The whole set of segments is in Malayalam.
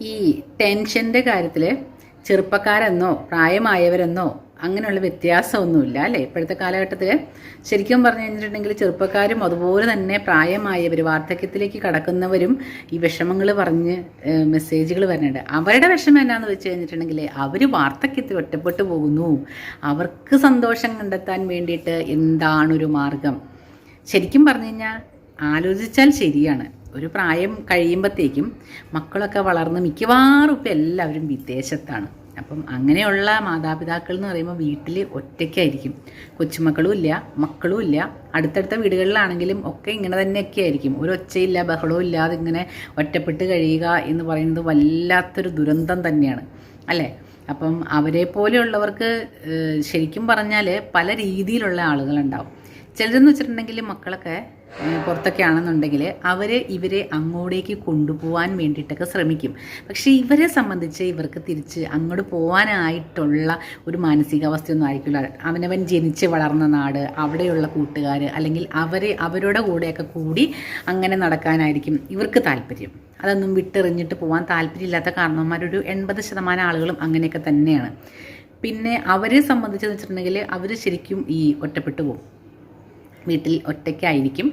ഈ ടെൻഷന്റെ കാര്യത്തിൽ ചെറുപ്പക്കാരെന്നോ പ്രായമായവരെന്നോ അങ്ങനെയുള്ള വ്യത്യാസമൊന്നുമില്ല അല്ലേ? ഇപ്പോഴത്തെ കാലഘട്ടത്തിൽ ശരിക്കും പറഞ്ഞു കഴിഞ്ഞിട്ടുണ്ടെങ്കിൽ ചെറുപ്പക്കാരും അതുപോലെ തന്നെ പ്രായമായവർ വാർദ്ധക്യത്തിലേക്ക് കടക്കുന്നവരും ഈ വിഷമങ്ങൾ പറഞ്ഞ് മെസ്സേജുകൾ വരുന്നുണ്ട് അവരുടെ വിഷമം എന്നാന്ന് വെച്ച് കഴിഞ്ഞിട്ടുണ്ടെങ്കിൽ അവർ വാർദ്ധക്യത്തിൽ ഒറ്റപ്പെട്ടു പോകുന്നു. അവർക്ക് സന്തോഷം കണ്ടെത്താൻ വേണ്ടിയിട്ട് എന്താണൊരു മാർഗം? ശരിക്കും പറഞ്ഞു കഴിഞ്ഞാൽ ആലോചിച്ചാൽ ശരിയാണ്. ഒരു പ്രായം കഴിയുമ്പോഴത്തേക്കും മക്കളൊക്കെ വളർന്ന് മിക്കവാറും ഇപ്പം എല്ലാവരും വിദേശത്താണ്. അപ്പം അങ്ങനെയുള്ള മാതാപിതാക്കൾ എന്ന് പറയുമ്പോൾ വീട്ടിൽ ഒറ്റയ്ക്കായിരിക്കും. കൊച്ചുമക്കളും ഇല്ല മക്കളും ഇല്ല. അടുത്തടുത്ത വീടുകളിലാണെങ്കിലും ഒക്കെ ഇങ്ങനെ തന്നെയൊക്കെ ആയിരിക്കും. ഒരു ഒച്ചയില്ല ബഹളവും ഇല്ലാതെ ഇങ്ങനെ ഒറ്റപ്പെട്ട് കഴിയുക എന്ന് പറയുന്നത് വല്ലാത്തൊരു ദുരന്തം തന്നെയാണ്. അല്ലേ? അപ്പം അവരെ പോലെയുള്ളവർക്ക് ശരിക്കും പറഞ്ഞാൽ പല രീതിയിലുള്ള ആളുകളുണ്ടാവും. ചിലരെന്ന് വെച്ചിട്ടുണ്ടെങ്കിൽ മക്കളൊക്കെ പുറത്തൊക്കെ ആണെന്നുണ്ടെങ്കിൽ അവർ ഇവരെ അങ്ങോട്ടേക്ക് കൊണ്ടുപോകാൻ വേണ്ടിയിട്ടൊക്കെ ശ്രമിക്കും. പക്ഷേ ഇവരെ സംബന്ധിച്ച് ഇവർക്ക് തിരിച്ച് അങ്ങോട്ട് പോകാനായിട്ടുള്ള ഒരു മാനസികാവസ്ഥയൊന്നും ആയിരിക്കില്ല. അവനവൻ ജനിച്ച് വളർന്ന നാട് അവിടെയുള്ള കൂട്ടുകാർ അല്ലെങ്കിൽ അവരെ അവരുടെ കൂടെയൊക്കെ കൂടി അങ്ങനെ നടക്കാനായിരിക്കും ഇവർക്ക് താല്പര്യം. അതൊന്നും വിട്ടെറിഞ്ഞിട്ട് പോകാൻ താല്പര്യമില്ലാത്ത കാരണവന്മാരൊരു എൺപത് ശതമാനം ആളുകളും അങ്ങനെയൊക്കെ തന്നെയാണ്. പിന്നെ അവരെ സംബന്ധിച്ചെന്ന് വെച്ചിട്ടുണ്ടെങ്കിൽ അവർ ശരിക്കും ഈ ഒറ്റപ്പെട്ടു പോകും. വീട്ടിൽ ഒറ്റയ്ക്കായിരിക്കും.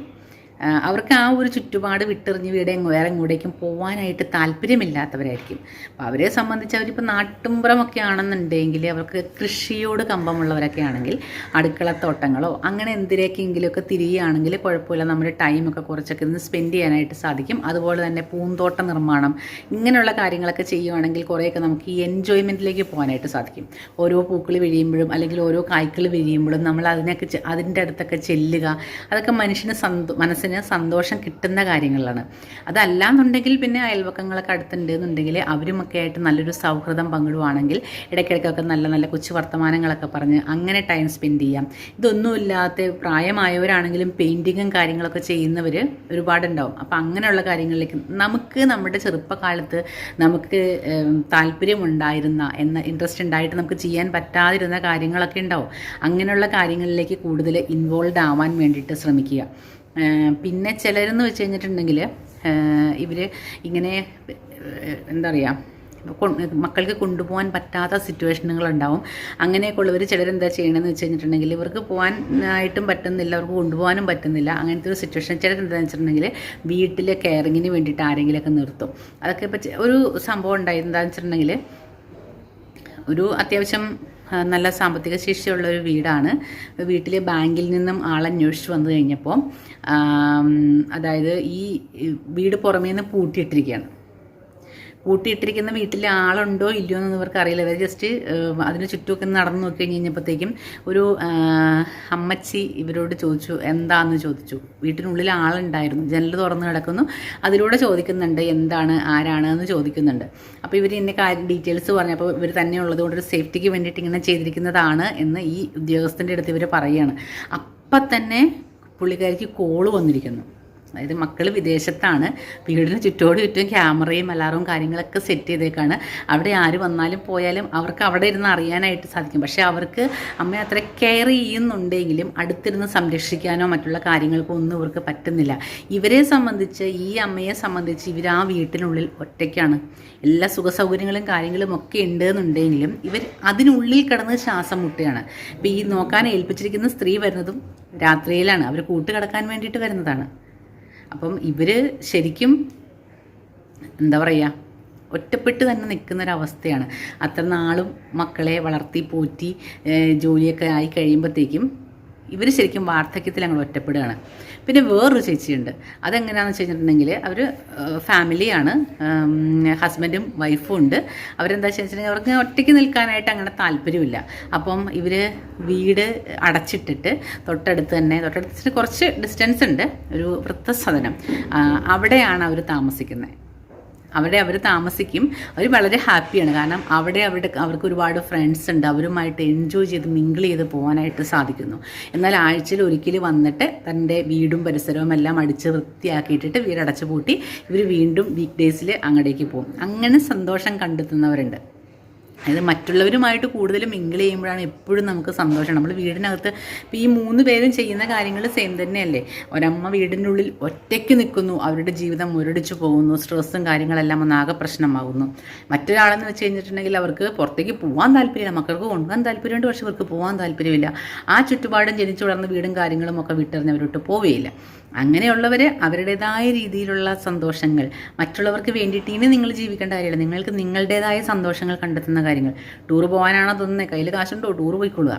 അവർക്ക് ആ ഒരു ചുറ്റുപാട് വിട്ടെറിഞ്ഞ് വീടെ വേറെ എങ്ങോട്ടേക്കും പോകാനായിട്ട് താല്പര്യമില്ലാത്തവരായിരിക്കും. അപ്പോൾ അവരെ സംബന്ധിച്ച് അവരിപ്പോൾ നാട്ടുമ്പുറമൊക്കെ ആണെന്നുണ്ടെങ്കിൽ അവർക്ക് കൃഷിയോട് കമ്പമുള്ളവരൊക്കെ ആണെങ്കിൽ അടുക്കളത്തോട്ടങ്ങളോ അങ്ങനെ എന്തിലേക്കെങ്കിലുമൊക്കെ തിരിയുകയാണെങ്കിൽ കുഴപ്പമില്ല. നമ്മുടെ ടൈമൊക്കെ കുറച്ചൊക്കെ ഇന്ന് സ്പെൻഡ് ചെയ്യാനായിട്ട് സാധിക്കും. അതുപോലെ തന്നെ പൂന്തോട്ട നിർമ്മാണം ഇങ്ങനെയുള്ള കാര്യങ്ങളൊക്കെ ചെയ്യുവാണെങ്കിൽ കുറേയൊക്കെ നമുക്ക് ഈ എൻജോയ്മെന്റിലേക്ക് പോകാനായിട്ട് സാധിക്കും. ഓരോ പൂക്കൾ വിഴിയുമ്പോഴും അല്ലെങ്കിൽ ഓരോ കായ്ക്കൾ വിരിയുമ്പോഴും നമ്മൾ അതിനൊക്കെ അതിന്റെ അടുത്തൊക്കെ ചെല്ലുക. അതൊക്കെ മനുഷ്യന് സന്തോ മനസ്സിന് സന്തോഷം കിട്ടുന്ന കാര്യങ്ങളാണ് അതല്ലാന്നുണ്ടെങ്കിൽ പിന്നെ അയൽവക്കങ്ങളൊക്കെ അടുത്തുണ്ട് എന്നുണ്ടെങ്കിൽ അവരുമൊക്കെ ആയിട്ട് നല്ലൊരു സൗഹൃദം പങ്കിടുവാണെങ്കിൽ ഇടയ്ക്കിടയ്ക്കൊക്കെ നല്ല നല്ല കൊച്ചു വർത്തമാനങ്ങളൊക്കെ പറഞ്ഞ് അങ്ങനെ ടൈം സ്പെൻഡ് ചെയ്യാം. ഇതൊന്നുമില്ലാത്ത പ്രായമായവരാണെങ്കിലും പെയിന്റിങ്ങും കാര്യങ്ങളൊക്കെ ചെയ്യുന്നവർ ഒരുപാടുണ്ടാവും. അപ്പം അങ്ങനെയുള്ള കാര്യങ്ങളിലേക്ക് നമുക്ക് നമ്മുടെ ചെറുപ്പകാലത്ത് നമുക്ക് താല്പര്യമുണ്ടായിരുന്ന എന്ന ഇൻട്രസ്റ്റ് ഉണ്ടായിട്ട് നമുക്ക് ചെയ്യാൻ പറ്റാതിരുന്ന കാര്യങ്ങളൊക്കെ ഉണ്ടാവും. അങ്ങനെയുള്ള കാര്യങ്ങളിലേക്ക് കൂടുതൽ ഇൻവോൾവ് ആവാൻ വേണ്ടിയിട്ട് ശ്രമിക്കുക. പിന്നെ ചിലരെന്ന് വെച്ച് കഴിഞ്ഞിട്ടുണ്ടെങ്കിൽ ഇവർ ഇങ്ങനെ എന്താ പറയുക മക്കൾക്ക് കൊണ്ടുപോകാൻ പറ്റാത്ത സിറ്റുവേഷനുകളുണ്ടാവും. അങ്ങനെയൊക്കെ ഉള്ളവർ ചിലരെന്താ ചെയ്യണമെന്ന് വെച്ച് കഴിഞ്ഞിട്ടുണ്ടെങ്കിൽ ഇവർക്ക് പോകാനായിട്ടും പറ്റുന്നില്ല അവർക്ക് കൊണ്ടുപോകാനും പറ്റുന്നില്ല അങ്ങനത്തെ ഒരു സിറ്റുവേഷൻ. ചിലരെന്താണെന്ന് വെച്ചിട്ടുണ്ടെങ്കിൽ വീട്ടിലെ കെയറിങ്ങിന് വേണ്ടിയിട്ട് ആരെങ്കിലുമൊക്കെ നിർത്തും. അതൊക്കെ ഇപ്പം ഒരു സംഭവം ഉണ്ടായി എന്താണെന്ന് വെച്ചിട്ടുണ്ടെങ്കിൽ ഒരു അത്യാവശ്യം നല്ല സാമ്പത്തിക ശേഷിയുള്ള ഒരു വീടാണ്. വീട്ടിൽ ബാങ്കിൽ നിന്നും ആളന്വേഷിച്ച് വന്നു കഴിഞ്ഞപ്പോൾ അതായത് ഈ വീട് പുറമേ നിന്ന് പൂട്ടിയിട്ടിരിക്കുകയാണ്. പൂട്ടിയിട്ടിരിക്കുന്ന വീട്ടിൽ ആളുണ്ടോ ഇല്ലയോ എന്നൊന്നും ഇവർക്ക് അറിയില്ല. ഇവർ ജസ്റ്റ് അതിന് ചുറ്റുമൊക്കെ നടന്നു നോക്കി കഴിഞ്ഞ് കഴിഞ്ഞപ്പോഴത്തേക്കും ഒരു അമ്മച്ചി ഇവരോട് ചോദിച്ചു എന്താന്ന്? ചോദിച്ചു. വീട്ടിനുള്ളിൽ ആളുണ്ടായിരുന്നു. ജനൽ തുറന്ന് കിടക്കുന്നു. അതിലൂടെ ചോദിക്കുന്നുണ്ട് എന്താണ്? ആരാണ്? എന്ന് ചോദിക്കുന്നുണ്ട്. അപ്പോൾ ഇവർ ഇന്ന കാര്യം ഡീറ്റെയിൽസ് പറഞ്ഞു. അപ്പോൾ ഇവർ തന്നെ ഉള്ളതുകൊണ്ട് ഒരു സേഫ്റ്റിക്ക് വേണ്ടിയിട്ട് ഇങ്ങനെ ചെയ്തിരിക്കുന്നതാണ് എന്ന് ഈ ഉദ്യോഗസ്ഥന്റെ അടുത്ത് ഇവർ പറയുകയാണ് അപ്പം തന്നെ പുള്ളിക്കാരിക്ക് കോൾ വന്നിരിക്കുന്നു. അതായത് മക്കൾ വിദേശത്താണ്. വീടിന് ചുറ്റോട് ചുറ്റും ക്യാമറയും അലാറും കാര്യങ്ങളൊക്കെ സെറ്റ് ചെയ്തേക്കാണ്. അവിടെ ആര് വന്നാലും പോയാലും അവർക്ക് അവിടെ ഇരുന്ന് അറിയാനായിട്ട് സാധിക്കും. പക്ഷേ അവർക്ക് അമ്മ അത്ര കെയർ ചെയ്യുന്നുണ്ടെങ്കിലും അടുത്തിരുന്ന് സംരക്ഷിക്കാനോ മറ്റുള്ള കാര്യങ്ങൾക്കോ ഒന്നും ഇവർക്ക് പറ്റുന്നില്ല. ഇവരെ സംബന്ധിച്ച് ഈ അമ്മയെ സംബന്ധിച്ച് ഇവർ ആ വീട്ടിനുള്ളിൽ ഒറ്റയ്ക്കാണ്. എല്ലാ സുഖ സൗകര്യങ്ങളും കാര്യങ്ങളും ഒക്കെ ഉണ്ട് എന്നുണ്ടെങ്കിലും ഇവർ അതിനുള്ളിൽ കിടന്ന് ശ്വാസം മുട്ടുകയാണ്. ഇപ്പോൾ ഈ നോക്കാൻ ഏൽപ്പിച്ചിരിക്കുന്ന സ്ത്രീ വരുന്നതും രാത്രിയിലാണ്. അവർ കൂട്ടുകിടക്കാൻ വേണ്ടിയിട്ട് വരുന്നതാണ്. അപ്പം ഇവർ ശരിക്കും എന്താ പറയുക ഒറ്റപ്പെട്ട് തന്നെ നിൽക്കുന്നൊരവസ്ഥയാണ്. അത്ര നാളും മക്കളെ വളർത്തി പോറ്റി ജോലിയൊക്കെ ആയി കഴിയുമ്പോഴത്തേക്കും ഇവർ ശരിക്കും വാർദ്ധക്യത്തിൽ അങ്ങ് ഒറ്റപ്പെടുകയാണ്. പിന്നെ വേറൊരു ചേച്ചിയുണ്ട്. അതെങ്ങനെയാണെന്ന് വെച്ചിട്ടുണ്ടെങ്കിൽ അവർ ഫാമിലിയാണ്. ഹസ്ബൻഡും വൈഫും ഉണ്ട്. അവരെന്താ വെച്ചിട്ടുണ്ടെങ്കിൽ അവർക്ക് ഒറ്റയ്ക്ക് നിൽക്കാനായിട്ട് അങ്ങനെ താല്പര്യമില്ല. അപ്പം ഇവർ വീട് അടച്ചിട്ടിട്ട് തൊട്ടടുത്ത് തന്നെ തൊട്ടടുത്ത് കുറച്ച് ഡിസ്റ്റൻസ് ഉണ്ട്. ഒരു വൃദ്ധസദനം. അവിടെയാണ് അവർ താമസിക്കുന്നത്. അവിടെ അവർ താമസിക്കും. അവർ വളരെ ഹാപ്പിയാണ് കാരണം അവിടെ അവരുടെ അവർക്ക് ഒരുപാട് ഫ്രണ്ട്സ് ഉണ്ട്. അവരുമായിട്ട് എൻജോയ് ചെയ്ത് മിങ്കിൾ ചെയ്ത് പോകാനായിട്ട് സാധിക്കുന്നു. എന്നാൽ ആഴ്ചയിൽ ഒരിക്കൽ വന്നിട്ട് തന്റെ വീടും പരിസരവും എല്ലാം അടിച്ച് വൃത്തിയാക്കിയിട്ടിട്ട് വീടടച്ചു പൂട്ടി ഇവർ വീണ്ടും വീക്ക് ഡേയ്സിൽ അങ്ങടേക്ക് പോകും. അങ്ങനെ സന്തോഷം കണ്ടെത്തുന്നവരുണ്ട്. അതായത് മറ്റുള്ളവരുമായിട്ട് കൂടുതൽ മിങ്കിൾ ചെയ്യുമ്പോഴാണ് എപ്പോഴും നമുക്ക് സന്തോഷം. നമ്മൾ വീടിനകത്ത് ഇപ്പോൾ ഈ മൂന്ന് പേരും ചെയ്യുന്ന കാര്യങ്ങൾ സെയിം തന്നെയല്ലേ? ഒരമ്മ വീടിന്റെ ഉള്ളിൽ ഒറ്റയ്ക്ക് നിൽക്കുന്നു അവരുടെ ജീവിതം മുരടിച്ചു പോകുന്നു സ്ട്രെസ്സും കാര്യങ്ങളെല്ലാം ഒന്നാകെ പ്രശ്നമാകുന്നു മറ്റൊരാളെന്ന് വെച്ച് കഴിഞ്ഞിട്ടുണ്ടെങ്കിൽ അവർക്ക് പുറത്തേക്ക് പോകാൻ താല്പര്യമില്ല മക്കൾക്ക് കൊണ്ടുപോകാൻ താല്പര്യമുണ്ട് പക്ഷെ അവർക്ക് പോകാൻ താല്പര്യമില്ല. ആ ചുറ്റുപാടും ജനിച്ചു വളർന്ന വീടും കാര്യങ്ങളും ഒക്കെ വിട്ടെറിഞ്ഞ് അവരോട്ട് പോവുകയില്ല അങ്ങനെയുള്ളവർ അവരുടേതായ രീതിയിലുള്ള സന്തോഷങ്ങൾ. മറ്റുള്ളവർക്ക് വേണ്ടിയിട്ട് ഇനി നിങ്ങൾ ജീവിക്കേണ്ട കാര്യമില്ല. നിങ്ങൾക്ക് നിങ്ങളുടേതായ സന്തോഷങ്ങൾ കണ്ടെത്തുന്ന കാര്യങ്ങൾ. ടൂർ പോകാനാണോ തോന്നുന്നത് കയ്യിൽ കാശുണ്ടോ? ടൂർ പോയിക്കൊള്ളുക.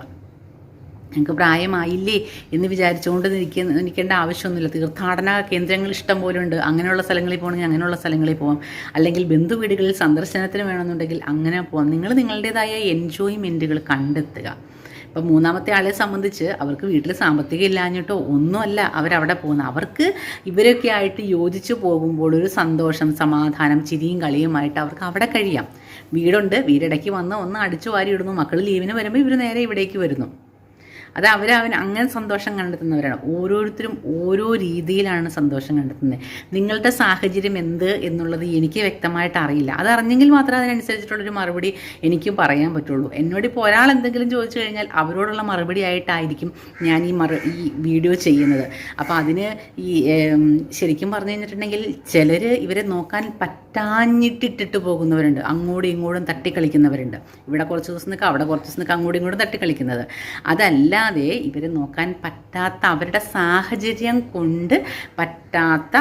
ഞങ്ങൾക്ക് പ്രായമായില്ലേ എന്ന് വിചാരിച്ചുകൊണ്ട് നിൽക്കുന്ന നിൽക്കേണ്ട ആവശ്യമൊന്നുമില്ല. തീർത്ഥാടന കേന്ദ്രങ്ങൾ ഇഷ്ടം പോലെ ഉണ്ട്. അങ്ങനെയുള്ള സ്ഥലങ്ങളിൽ പോകണമെങ്കിൽ അങ്ങനെയുള്ള സ്ഥലങ്ങളിൽ പോകാം അല്ലെങ്കിൽ ബന്ധു വീടുകളിൽ സന്ദർശനത്തിന് വേണമെന്നുണ്ടെങ്കിൽ അങ്ങനെ പോകാം നിങ്ങൾ നിങ്ങളുടേതായ എൻജോയ്മെന്റുകൾ കണ്ടെത്തുക. ഇപ്പം മൂന്നാമത്തെ ആളെ സംബന്ധിച്ച് അവർക്ക് വീട്ടിൽ സാമ്പത്തികം ഇല്ലാഞ്ഞിട്ടോ ഒന്നുമല്ല അവരവിടെ പോകുന്നത്. അവർക്ക് ഇവരൊക്കെ ആയിട്ട് യോജിച്ച് പോകുമ്പോൾ ഒരു സന്തോഷം സമാധാനം ചിരിയും കളിയുമായിട്ട് അവർക്ക് അവിടെ കഴിയാം. വീടുണ്ട് വീടിടയ്ക്ക് വന്ന് ഒന്ന് അടിച്ചു വാരി ഇടുന്നു. മക്കൾ ലീവിന് വരുമ്പോൾ ഇവർ നേരെ ഇവിടേക്ക് വരുന്നു. അത് അവരവൻ അങ്ങനെ സന്തോഷം കണ്ടെത്തുന്നവരാണ്. ഓരോരുത്തരും ഓരോ രീതിയിലാണ് സന്തോഷം കണ്ടെത്തുന്നത്. നിങ്ങളുടെ സാഹചര്യം എന്ത് എന്നുള്ളത് എനിക്ക് വ്യക്തമായിട്ട് അറിയില്ല. അതറിഞ്ഞെങ്കിൽ മാത്രം മാത്രമേ അതിനനുസരിച്ചിട്ടുള്ളൊരു മറുപടി എനിക്കും പറയാൻ പറ്റുള്ളൂ. എന്നോട് ഇപ്പോൾ ഒരാൾ എന്തെങ്കിലും ചോദിച്ചു കഴിഞ്ഞാൽ അവരോടുള്ള മറുപടി ആയിട്ടായിരിക്കും ഞാൻ ഈ മറു ഈ വീഡിയോ ചെയ്യുന്നത്. അപ്പോൾ അതിന് ഈ ശരിക്കും പറഞ്ഞു കഴിഞ്ഞിട്ടുണ്ടെങ്കിൽ ചിലർ ഇവരെ നോക്കാൻ പറ്റാഞ്ഞിട്ടിട്ടിട്ട് പോകുന്നവരുണ്ട്. അങ്ങോട്ടും ഇങ്ങോട്ടും തട്ടിക്കളിക്കുന്നവരുണ്ട്. ഇവിടെ കുറച്ച് ദിവസം നിൽക്കുക അവിടെ കുറച്ച് ദിവസം നിൽക്കുക അങ്ങോട്ടും ഇങ്ങോട്ടും തട്ടിക്കളിക്കുന്നത്. അതല്ലാതെ ഇവരെ നോക്കാൻ പറ്റാത്ത അവരുടെ സാഹചര്യം കൊണ്ട് പറ്റാത്ത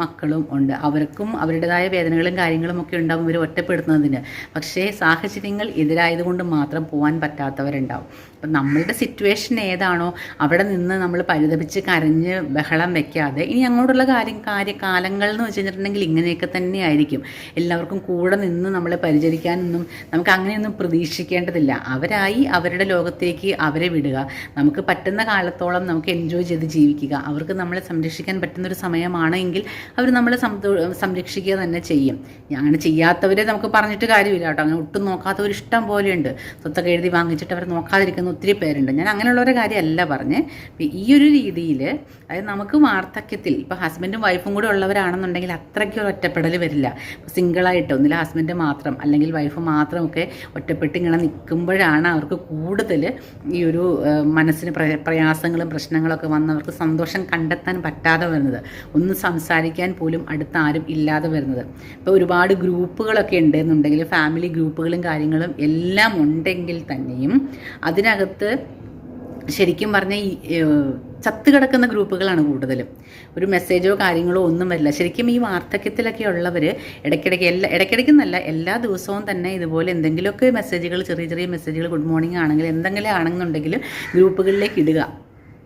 മക്കളും ഉണ്ട്. അവർക്കും അവരുടേതായ വേദനകളും കാര്യങ്ങളും ഒക്കെ ഉണ്ടാകും ഇവർ ഒറ്റപ്പെടുത്തുന്നതിന്. പക്ഷേ സാഹചര്യങ്ങൾ എതിരായതുകൊണ്ട് മാത്രം പോകാൻ പറ്റാത്തവരുണ്ടാവും. അപ്പം നമ്മളുടെ സിറ്റുവേഷൻ ഏതാണോ അവിടെ നിന്ന് നമ്മൾ പരിതപിച്ച് കരഞ്ഞ് ബഹളം വെക്കാതെ ഇനി അങ്ങോട്ടുള്ള കാര്യം കാര്യകാലങ്ങൾ എന്ന് വെച്ച് കഴിഞ്ഞിട്ടുണ്ടെങ്കിൽ ഇങ്ങനെയൊക്കെ തന്നെ ആയിരിക്കും എല്ലാവർക്കും കൂടെ നിന്ന് നമ്മളെ പരിചരിക്കാനൊന്നും നമുക്ക് അങ്ങനെയൊന്നും പ്രതീക്ഷിക്കേണ്ടതില്ല. അവരായി അവരുടെ ലോകത്തേക്ക് അവരെ വിടുക. നമുക്ക് പറ്റുന്ന കാലത്തോളം നമുക്ക് എൻജോയ് ചെയ്ത് ജീവിക്കുക. അവർക്ക് നമ്മളെ സംരക്ഷിക്കാൻ പറ്റുന്നൊരു സമയമാണെങ്കിൽ അവർ നമ്മളെ സംരക്ഷിക്കുക തന്നെ ചെയ്യും. അങ്ങനെ ചെയ്യാത്തവരെ നമുക്ക് പറഞ്ഞിട്ട് കാര്യമില്ല കേട്ടോ. അങ്ങനെ ഒട്ടും നോക്കാത്തവർ ഇഷ്ടം പോലെയുണ്ട്. സ്വത്തൊക്കെ എഴുതി വാങ്ങിച്ചിട്ട് അവർ നോക്കാതിരിക്കുന്ന. ഒത്തിരി പേരുണ്ട്. ഞാൻ അങ്ങനെയുള്ളൊരു കാര്യമല്ല പറഞ്ഞ്. ഈ ഒരു രീതിയിൽ അതായത് നമുക്ക് വാർദ്ധക്യത്തിൽ ഇപ്പോൾ ഹസ്ബൻഡും വൈഫും കൂടെ ഉള്ളവരാണെന്നുണ്ടെങ്കിൽ അത്രയ്ക്ക് ഒരു ഒറ്റപ്പെടൽ വരില്ല. സിംഗിളായിട്ട് ഒന്നില്ല ഹസ്ബൻഡ് മാത്രം അല്ലെങ്കിൽ വൈഫ് മാത്രമൊക്കെ ഒറ്റപ്പെട്ട് ഇങ്ങനെ നിൽക്കുമ്പോഴാണ് അവർക്ക് കൂടുതൽ ഈ ഒരു മനസ്സിന് പ്രയ- പ്രയാസങ്ങളും പ്രശ്നങ്ങളൊക്കെ വന്ന് അവർക്ക് സന്തോഷം കണ്ടെത്താൻ പറ്റാതെ വരുന്നത്. ഒന്ന് സംസാരിക്കാൻ പോലും അടുത്ത ആരും ഇല്ലാതെ വരുന്നത്. ഇപ്പോൾ ഒരുപാട് ഗ്രൂപ്പുകളൊക്കെ ഉണ്ടെന്നുണ്ടെങ്കിൽ ഫാമിലി ഗ്രൂപ്പുകളും കാര്യങ്ങളും എല്ലാം ഉണ്ടെങ്കിൽ തന്നെയും അതിനകത്ത് ശരിക്കും പറഞ്ഞാൽ ചത്ത് കിടക്കുന്ന ഗ്രൂപ്പുകളാണ് കൂടുതലും. ഒരു മെസ്സേജോ കാര്യങ്ങളോ ഒന്നും വരില്ല. ശരിക്കും ഈ വാർദ്ധക്യത്തിലൊക്കെ ഉള്ളവർ ഇടയ്ക്കിടയ്ക്ക് എല്ലാ ഇടയ്ക്കിടയ്ക്കെന്നല്ല എല്ലാ ദിവസവും തന്നെ ഇതുപോലെ എന്തെങ്കിലുമൊക്കെ മെസ്സേജുകൾ ചെറിയ ചെറിയ മെസ്സേജുകൾ ഗുഡ് മോർണിംഗ് ആണെങ്കിലും എന്തെങ്കിലും ആണെന്നുണ്ടെങ്കിലും ഗ്രൂപ്പുകളിലേക്ക് ഇടുക.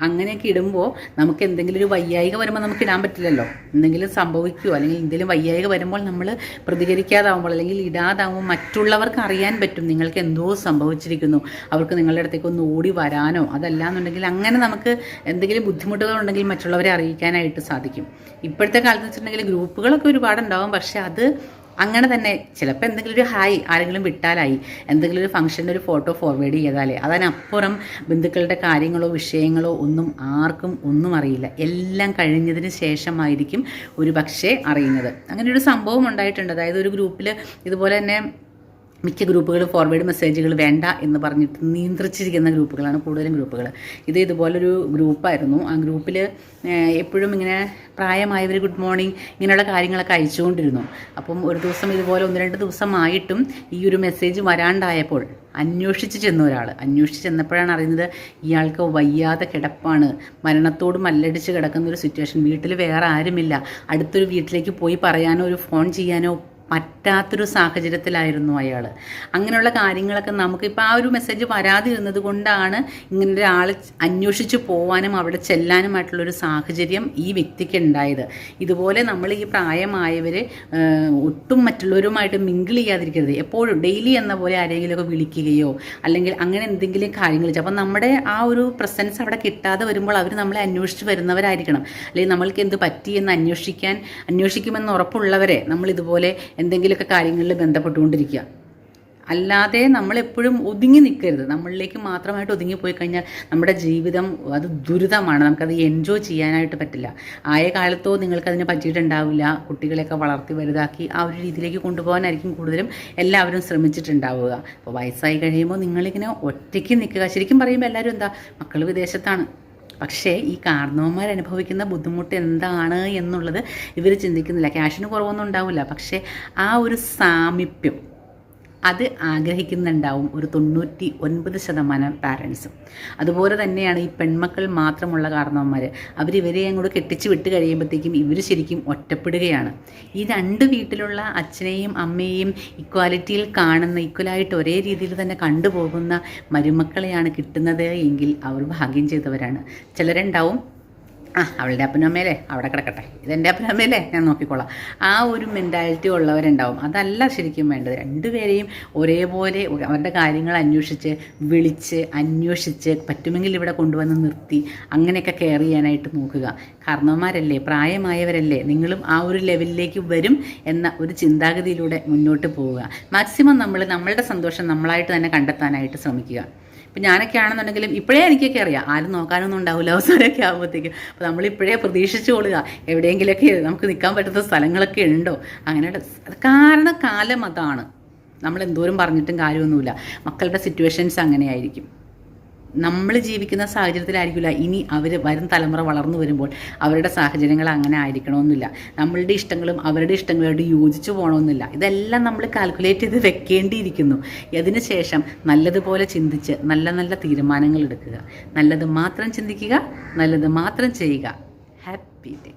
അങ്ങനെയൊക്കെ ഇടുമ്പോൾ നമുക്ക് എന്തെങ്കിലും ഒരു വയ്യായിക വരുമ്പോൾ നമുക്ക് ഇടാൻ പറ്റില്ലല്ലോ. എന്തെങ്കിലും സംഭവിക്കുമോ അല്ലെങ്കിൽ എന്തെങ്കിലും വയ്യായിക വരുമ്പോൾ നമ്മൾ പ്രതികരിക്കാതാവുമ്പോൾ അല്ലെങ്കിൽ ഇടാതാവുമ്പോൾ മറ്റുള്ളവർക്ക് അറിയാൻ പറ്റും നിങ്ങൾക്ക് എന്തോ സംഭവിച്ചിരിക്കുന്നു. അവർക്ക് നിങ്ങളുടെ അടുത്തേക്ക് ഒന്ന് ഓടി വരാനോ അതല്ലാന്നുണ്ടെങ്കിൽ അങ്ങനെ നമുക്ക് എന്തെങ്കിലും ബുദ്ധിമുട്ടുകൾ ഉണ്ടെങ്കിൽ മറ്റുള്ളവരെ അറിയിക്കാനായിട്ട് സാധിക്കും. ഇപ്പോഴത്തെ കാലത്ത് വെച്ചിട്ടുണ്ടെങ്കിൽ ഗ്രൂപ്പുകളൊക്കെ ഒരുപാടുണ്ടാവും. പക്ഷേ അത് അങ്ങനെ തന്നെ ചിലപ്പോൾ എന്തെങ്കിലും ഒരു ഹായ് ആരെങ്കിലും വിട്ടാലായി. എന്തെങ്കിലും ഒരു ഫംഗ്ഷന്റെ ഒരു ഫോട്ടോ ഫോർവേഡ് ചെയ്താലേ അതിനപ്പുറം ബന്ധുക്കളുടെ കാര്യങ്ങളോ വിഷയങ്ങളോ ഒന്നും ആർക്കും ഒന്നും അറിയില്ല. എല്ലാം കഴിഞ്ഞതിന് ശേഷമായിരിക്കും ഒരു പക്ഷേ അറിയുന്നത്. അങ്ങനെ ഒരു സംഭവം ഉണ്ടായിട്ടുണ്ട്. അതായത് ഒരു ഗ്രൂപ്പിൽ ഇതുപോലെ തന്നെ മിക്ക ഗ്രൂപ്പുകളും ഫോർവേഡ് മെസ്സേജുകൾ വേണ്ട എന്ന് പറഞ്ഞിട്ട് നിയന്ത്രിച്ചിരിക്കുന്ന ഗ്രൂപ്പുകളാണ് കൂടുതലും ഗ്രൂപ്പുകൾ. ഇത് ഇതുപോലൊരു ഗ്രൂപ്പായിരുന്നു. ആ ഗ്രൂപ്പിൽ എപ്പോഴും ഇങ്ങനെ പ്രായമായവർ ഗുഡ് മോർണിംഗ് ഇങ്ങനെയുള്ള കാര്യങ്ങളൊക്കെ അയച്ചുകൊണ്ടിരുന്നു. അപ്പം ഒരു ദിവസം ഇതുപോലെ ഒന്ന് രണ്ട് ദിവസമായിട്ടും ഈ ഒരു മെസ്സേജ് വരാണ്ടായപ്പോൾ അന്വേഷിച്ച് ചെന്ന ഒരാൾ അന്വേഷിച്ച് ചെന്നപ്പോഴാണ് അറിയുന്നത് ഇയാൾക്ക് വയ്യാതെ കിടപ്പാണ്. മരണത്തോട് മല്ലടിച്ച് കിടക്കുന്ന ഒരു സിറ്റുവേഷൻ വീട്ടിൽ വേറെ ആരുമില്ല. അടുത്തൊരു വീട്ടിലേക്ക് പോയി പറയാനോ ഒരു ഫോൺ ചെയ്യാനോ പറ്റാത്തൊരു സാഹചര്യത്തിലായിരുന്നു അയാൾ അങ്ങനെയുള്ള കാര്യങ്ങളൊക്കെ നമുക്ക് നമുക്കിപ്പോൾ ആ ഒരു മെസ്സേജ് വരാതിരുന്നത് കൊണ്ടാണ് ഇങ്ങനെ ഒരാൾ അന്വേഷിച്ച് പോവാനും അവിടെ ചെല്ലാനുമായിട്ടുള്ളൊരു സാഹചര്യം ഈ വ്യക്തിക്ക് ഉണ്ടായത്. ഇതുപോലെ നമ്മൾ ഈ പ്രായമായവരെ ഒട്ടും മറ്റുള്ളവരുമായിട്ട് മിങ്കിൾ ചെയ്യാതിരിക്കരുത്. എപ്പോഴും ഡെയിലി എന്ന പോലെ ആരെങ്കിലുമൊക്കെ വിളിക്കുകയോ അല്ലെങ്കിൽ അങ്ങനെ എന്തെങ്കിലും കാര്യങ്ങൾ അപ്പം നമ്മുടെ ആ ഒരു പ്രസൻസ് അവിടെ കിട്ടാതെ വരുമ്പോൾ അവർ നമ്മളെ അന്വേഷിച്ച് വരുന്നവരായിരിക്കണം. അല്ലെങ്കിൽ നമ്മൾക്ക് എന്ത് പറ്റി എന്ന് അന്വേഷിക്കാൻ അന്വേഷിക്കുമെന്ന് ഉറപ്പുള്ളവരെ നമ്മൾ ഇതുപോലെ എന്തെങ്കിലുമൊക്കെ കാര്യങ്ങളിൽ ബന്ധപ്പെട്ടുകൊണ്ടിരിക്കുക. അല്ലാതെ നമ്മളെപ്പോഴും ഒതുങ്ങി നിൽക്കരുത്. നമ്മളിലേക്ക് മാത്രമായിട്ട് ഒതുങ്ങിപ്പോയി കഴിഞ്ഞാൽ നമ്മുടെ ജീവിതം അത് ദുരിതമാണ്. നമുക്കത് എൻജോയ് ചെയ്യാനായിട്ട് പറ്റില്ല. ആയ കാലത്തോ നിങ്ങൾക്കതിന് പറ്റിയിട്ടുണ്ടാവില്ല. കുട്ടികളെയൊക്കെ വളർത്തി വലുതാക്കി ആ ഒരു രീതിയിലേക്ക് കൊണ്ടുപോകാനായിരിക്കും കൂടുതലും എല്ലാവരും ശ്രമിച്ചിട്ടുണ്ടാവുക. അപ്പോൾ വയസ്സായി കഴിയുമ്പോൾ നിങ്ങളിങ്ങനെ ഒറ്റയ്ക്ക് നിൽക്കുക. ശരിക്കും പറയുമ്പോൾ എല്ലാവരും എന്താ? മക്കൾ വിദേശത്താണ്. പക്ഷേ ഈ കാർന്നവന്മാർ അനുഭവിക്കുന്ന ബുദ്ധിമുട്ട് എന്താണ് എന്നുള്ളത് ഇവർ ചിന്തിക്കുന്നില്ല. ക്യാഷിന് കുറവൊന്നും ഉണ്ടാവില്ല. പക്ഷേ ആ ഒരു സാമീപ്യം അത് ആഗ്രഹിക്കുന്നുണ്ടാവും ഒരു തൊണ്ണൂറ്റി ഒൻപത് ശതമാനം പാരൻസും അതുപോലെ തന്നെയാണ് ഈ പെൺമക്കൾ മാത്രമുള്ള കാരണവന്മാർ അവർ ഇവരെ അങ്ങോട്ട് കെട്ടിച്ച് വിട്ട് കഴിയുമ്പോഴത്തേക്കും ഇവർ ശരിക്കും ഒറ്റപ്പെടുകയാണ്. ഈ രണ്ട് വീട്ടിലുള്ള അച്ഛനെയും അമ്മയെയും ഇക്വാലിറ്റിയിൽ കാണുന്ന ഈക്വലായിട്ട് ഒരേ രീതിയിൽ തന്നെ കണ്ടുപോകുന്ന മരുമക്കളെയാണ് കിട്ടുന്നത് എങ്കിൽ അവർ ഭാഗ്യം ചെയ്തവരാണ്. ചിലരുണ്ടാവും ആ അവളുടെ അപ്പനും അമ്മയല്ലേ അവിടെ കിടക്കട്ടെ. ഇതെന്റെ അപ്പനും അമ്മയല്ലേ ഞാൻ നോക്കിക്കോളാം. ആ ഒരു മെന്റാലിറ്റി ഉള്ളവരുണ്ടാവും. അതല്ല ശരിക്കും വേണ്ടത്. രണ്ടുപേരെയും ഒരേപോലെ അവരുടെ കാര്യങ്ങൾ അന്വേഷിച്ച് വിളിച്ച് അന്വേഷിച്ച് പറ്റുമെങ്കിൽ ഇവിടെ കൊണ്ടുവന്ന് നിർത്തി അങ്ങനെയൊക്കെ കെയർ ചെയ്യാനായിട്ട് നോക്കുക. കാരണവന്മാരല്ലേ പ്രായമായവരല്ലേ നിങ്ങളും ആ ഒരു ലെവലിലേക്ക് വരും എന്ന ഒരു ചിന്താഗതിയിലൂടെ മുന്നോട്ട് പോവുക. മാക്സിമം നമ്മൾ നമ്മളുടെ സന്തോഷം നമ്മളായിട്ട് തന്നെ കണ്ടെത്താനായിട്ട് ശ്രമിക്കുക. ഇപ്പം ഞാനൊക്കെ ആണെന്നുണ്ടെങ്കിലും ഇപ്പോഴേ എനിക്കൊക്കെ അറിയാം. ആരും നോക്കാനൊന്നും ഉണ്ടാവില്ല അവസാനമൊക്കെ ആകുമ്പോഴത്തേക്കും അപ്പോൾ നമ്മളിപ്പോഴേ പ്രതീക്ഷിച്ചു കൊള്ളുക. എവിടെയെങ്കിലുമൊക്കെ നമുക്ക് നിൽക്കാൻ പറ്റുന്ന സ്ഥലങ്ങളൊക്കെ ഉണ്ടോ? അങ്ങനെ കാരണം കാലം അതാണ്. നമ്മൾ എന്തോരം പറഞ്ഞിട്ടും കാര്യമൊന്നുമില്ല. മക്കളുടെ സിറ്റുവേഷൻസ് അങ്ങനെയായിരിക്കും. നമ്മൾ ജീവിക്കുന്ന സാഹചര്യത്തിലായിരിക്കില്ല. ഇനി അവർ വരും തലമുറ വളർന്നു വരുമ്പോൾ അവരുടെ സാഹചര്യങ്ങൾ അങ്ങനെ ആയിരിക്കണമെന്നില്ല. നമ്മളുടെ ഇഷ്ടങ്ങളും അവരുടെ ഇഷ്ടങ്ങളോട് യോജിച്ചു പോകണമെന്നില്ല. ഇതെല്ലാം നമ്മൾ കാൽക്കുലേറ്റ് ചെയ്ത് വെക്കേണ്ടിയിരിക്കുന്നു. അതിനുശേഷം നല്ലതുപോലെ ചിന്തിച്ച് നല്ല നല്ല തീരുമാനങ്ങൾ എടുക്കുക. നല്ലത് മാത്രം ചിന്തിക്കുക നല്ലത് മാത്രം ചെയ്യുക. Happy day